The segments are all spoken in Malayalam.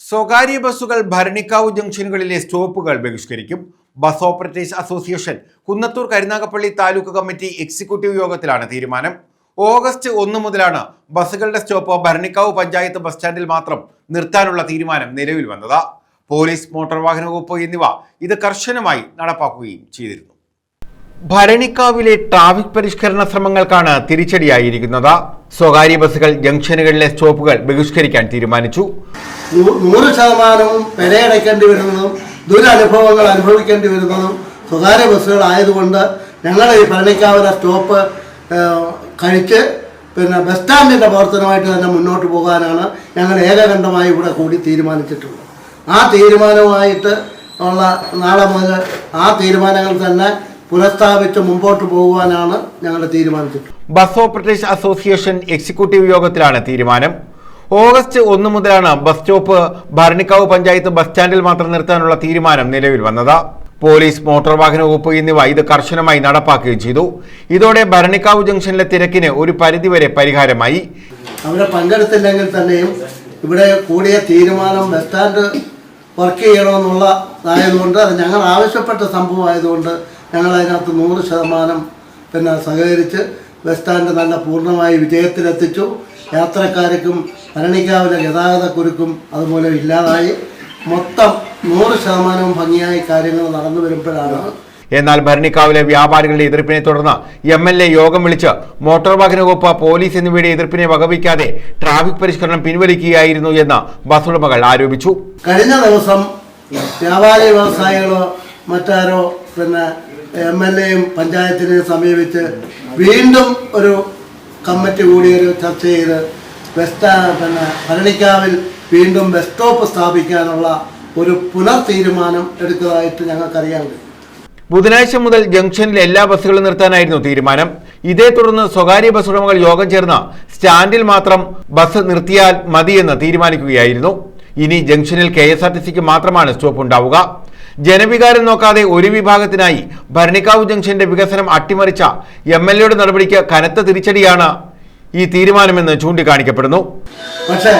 സ്വകാര്യ ബസ്സുകൾ ഭരണിക്കാവ് ജംഗ്ഷനുകളിലെ സ്റ്റോപ്പുകൾ ബഹിഷ്കരിക്കും. Bus operators association Kunnathur Karunagappally taluk committee executive യോഗത്തിലാണ് തീരുമാനം. ഓഗസ്റ്റ് ഒന്ന് മുതലാണ് ബസ്സുകളുടെ സ്റ്റോപ്പ് ഭരണിക്കാവ് പഞ്ചായത്ത് ബസ് സ്റ്റാൻഡിൽ മാത്രം നിർത്താനുള്ള തീരുമാനം നിലവിൽ വന്നത്. പോലീസ് മോട്ടോർ വാഹന വകുപ്പ് എന്നിവ ഇത് കർശനമായി നടപ്പാക്കുകയും ചെയ്തിരുന്നു. ഭരണിക്കാവിലെ ട്രാഫിക് പരിഷ്കരണ ശ്രമങ്ങൾക്കാണ് തിരിച്ചടിയായിരിക്കുന്നത്. സ്വകാര്യ ബസ്സുകൾ ജംഗ്ഷനുകളിലെ സ്റ്റോപ്പുകൾ ബഹിഷ്കരിക്കാൻ തീരുമാനിച്ചു. നൂറ് ശതമാനവും പെരയടയ്ക്കേണ്ടി വരുന്നതും ദുരനുഭവങ്ങൾ അനുഭവിക്കേണ്ടി വരുന്നതും സ്വകാര്യ ബസ്സുകൾ ആയതുകൊണ്ട് ഞങ്ങൾ ഈ ഭരണിക്കാവിലെ സ്റ്റോപ്പ് കഴിച്ച് പിന്നെ ബസ് സ്റ്റാൻഡിന്റെ പ്രവർത്തനമായിട്ട് തന്നെ മുന്നോട്ട് പോകാനാണ് ഞങ്ങൾ ഏകകണ്ഠമായി ഇവിടെ കൂടി തീരുമാനിച്ചിട്ടുള്ളത്. ആ തീരുമാനവുമായിട്ട് ഉള്ള നാളെ മുതൽ ആ തീരുമാനങ്ങൾ തന്നെ പുനഃസ്ഥാപിച്ച് മുമ്പോട്ട് പോകുവാനാണ് ഞങ്ങളുടെ തീരുമാനിച്ചിട്ടുള്ളത് ബസ് ഓപ്പറേറ്റേഴ്സ് അസോസിയേഷൻ എക്സിക്യൂട്ടീവ് യോഗത്തിലാണ് തീരുമാനം. ഓഗസ്റ്റ് ഒന്ന് മുതലാണ് bus stop Bharanikkavu panchayat bus സ്റ്റാൻഡിൽ മാത്രം നിർത്താനുള്ള തീരുമാനം നിലവിൽ വന്നത്. പോലീസ് മോട്ടോർ വാഹന വകുപ്പ് എന്നിവ ഇത് കർശനമായി നടപ്പാക്കുകയും ചെയ്തു. ഇതോടെ ഭരണിക്കാവ് ജംഗ്ഷനിലെ തിരക്കിന് ഒരു പരിധിവരെ പരിഹാരമായി. അവിടെ പങ്കെടുത്തില്ലെങ്കിൽ തന്നെയും ഇവിടെ കൂടിയ തീരുമാനം ബസ് സ്റ്റാൻഡ് വർക്ക് ചെയ്യണമെന്നുള്ള ചെയ്യണമെന്നുള്ളതായതുകൊണ്ട് അത് ഞങ്ങൾ ആവശ്യപ്പെട്ട സംഭവമായതുകൊണ്ട് ഞങ്ങൾ അതിനകത്ത് നൂറ് ശതമാനം പിന്നെ സഹകരിച്ച് ബസ് സ്റ്റാൻഡ് നല്ല പൂർണമായി വിജയത്തിലെത്തിച്ചു. യാത്രക്കാർക്കും ഭരണിക്കാവിലെ ഗതാഗതക്കുരുക്കും അതുപോലെ ഇല്ലാതായി. മൊത്തം നൂറ് ശതമാനവും ഭംഗിയായി കാര്യങ്ങൾ നടന്നു വരുമ്പോഴാണ്. എന്നാൽ ഭരണിക്കാവിലെ വ്യാപാരികളുടെ എതിർപ്പിനെ തുടർന്ന് എം എൽ എ യോഗം വിളിച്ച് മോട്ടോർ വാഹന വകുപ്പ് പോലീസ് എന്നിവയുടെ എതിർപ്പിനെ വകവയ്ക്കാതെ ട്രാഫിക് പരിഷ്കരണം പിൻവലിക്കുകയായിരുന്നു എന്ന് ബസ് ഉടമകൾ ആരോപിച്ചു. കഴിഞ്ഞ ദിവസം വ്യാപാരി വ്യവസായികളോ മറ്റാരോ പിന്നെ എം എൽ എയും പഞ്ചായത്തിനെ സമീപിച്ച് വീണ്ടും ഒരു കമ്മിറ്റി കൂടി ഒരു ചർച്ച ചെയ്ത് വെസ്റ്റ് പിന്നെ ഭരണിക്കാവിൽ വീണ്ടും ബസ് സ്റ്റോപ്പ് സ്ഥാപിക്കാനുള്ള ഒരു പുനർ തീരുമാനം എടുത്തതായിട്ട് ഞങ്ങൾക്കറിയാൻ ബുധനാഴ്ച മുതൽ ജംഗ്ഷനിൽ എല്ലാ ബസ്സുകളും നിർത്താനായിരുന്നു തീരുമാനം. ഇതേ തുടർന്ന് സ്വകാര്യ ബസ് ഉടമകൾ യോഗം ചേർന്ന് സ്റ്റാൻഡിൽ മാത്രം ബസ് നിർത്തിയാൽ മതിയെന്ന് തീരുമാനിക്കുകയായിരുന്നു. ഇനി ജംഗ്ഷനിൽ കെ മാത്രമാണ് സ്റ്റോപ്പ് ഉണ്ടാവുക. ജനവികാരം നോക്കാതെ ഒരു വിഭാഗത്തിനായി ഭരണിക്കാവ് ജംഗ്ഷന്റെ വികസനം അട്ടിമറിച്ച എം എൽ എയുടെ നടപടിക്ക് കനത്ത തിരിച്ചടിയാണ് ഈ തീരുമാനമെന്ന് ചൂണ്ടിക്കാണിക്കപ്പെടുന്നു. പക്ഷേ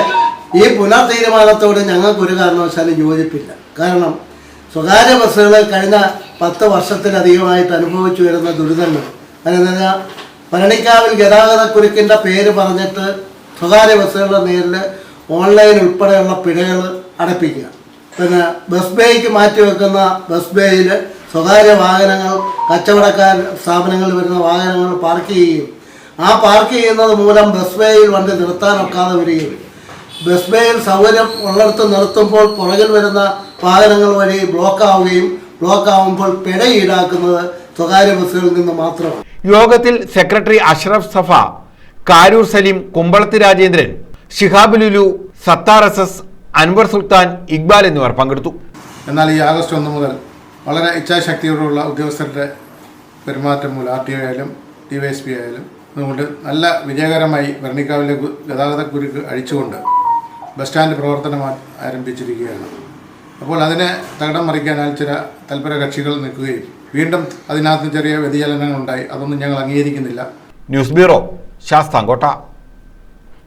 ഈ പുനർ തീരുമാനത്തോട് ഞങ്ങൾക്ക് ഒരു കാരണവശാലും യോജിപ്പില്ല. കാരണം സ്വകാര്യ ബസ്സുകൾ കഴിഞ്ഞ പത്ത് വർഷത്തിലധികമായിട്ട് അനുഭവിച്ചു വരുന്ന ദുരിതങ്ങൾ പറഞ്ഞാൽ ഭരണിക്കാവിൽ ഗതാഗതക്കുരുക്കിന്റെ പേര് പറഞ്ഞിട്ട് സ്വകാര്യ ബസ്സുകളുടെ നേരിൽ ഓൺലൈൻ ഉൾപ്പെടെയുള്ള പിഴകൾ അടപ്പിക്കുക. പിന്നെ ബസ് ബേക്ക് മാറ്റി വെക്കുന്ന ബസ് ബേയിൽ സ്വകാര്യ വാഹനങ്ങൾ കച്ചവടക്കാർ സ്ഥാപനങ്ങളിൽ വരുന്ന വാഹനങ്ങൾ പാർക്ക് ചെയ്യുകയും. ആ പാർക്ക് ചെയ്യുന്നത് മൂലം ബസ് ബേയിൽ വണ്ടി നിർത്താനൊക്കാതെ വരികയും. ബസ് ബേയിൽ സൗകര്യം ഉള്ളിടത്ത് നിർത്തുമ്പോൾ പുറകിൽ വരുന്ന വാഹനങ്ങൾ വഴി ബ്ലോക്ക് ആവുകയും ബ്ലോക്ക് ആവുമ്പോൾ പിഴ ഈടാക്കുന്നത് സ്വകാര്യ ബസ്സുകളിൽ നിന്ന് മാത്രമാണ്. യോഗത്തിൽ secretary Ashraf Safa Karoor Saleem Kumbalath Rajendran Shihab Lulu Sathar S S Anwar Sulthan Iqbal എന്നിവർ പങ്കെടുത്തു. എന്നാൽ ഈ ആഗസ്റ്റ് ഒന്ന് മുതൽ വളരെ ഇച്ഛാശക്തിയോടുള്ള ഉദ്യോഗസ്ഥരുടെ പെരുമാറ്റം മൂലം ആർ ടി ഒ ആയാലും ഡി വൈ എസ് പി ആയാലും അതുകൊണ്ട് നല്ല വിജയകരമായി ഭരണിക്കാവിലെ ഗതാഗത കുരുക്ക് അഴിച്ചുകൊണ്ട് ബസ് സ്റ്റാൻഡ് പ്രവർത്തനം ആരംഭിച്ചിരിക്കുകയാണ്. അപ്പോൾ അതിനെ തകിടം മറിക്കാനാൽ ചില തൽപര കക്ഷികൾ നിൽക്കുകയും വീണ്ടും അതിനകത്ത് ചെറിയ വ്യതിചലനങ്ങൾ ഉണ്ടായി അതൊന്നും ഞങ്ങൾ അംഗീകരിക്കുന്നില്ല. News bureau Sasthamkotta.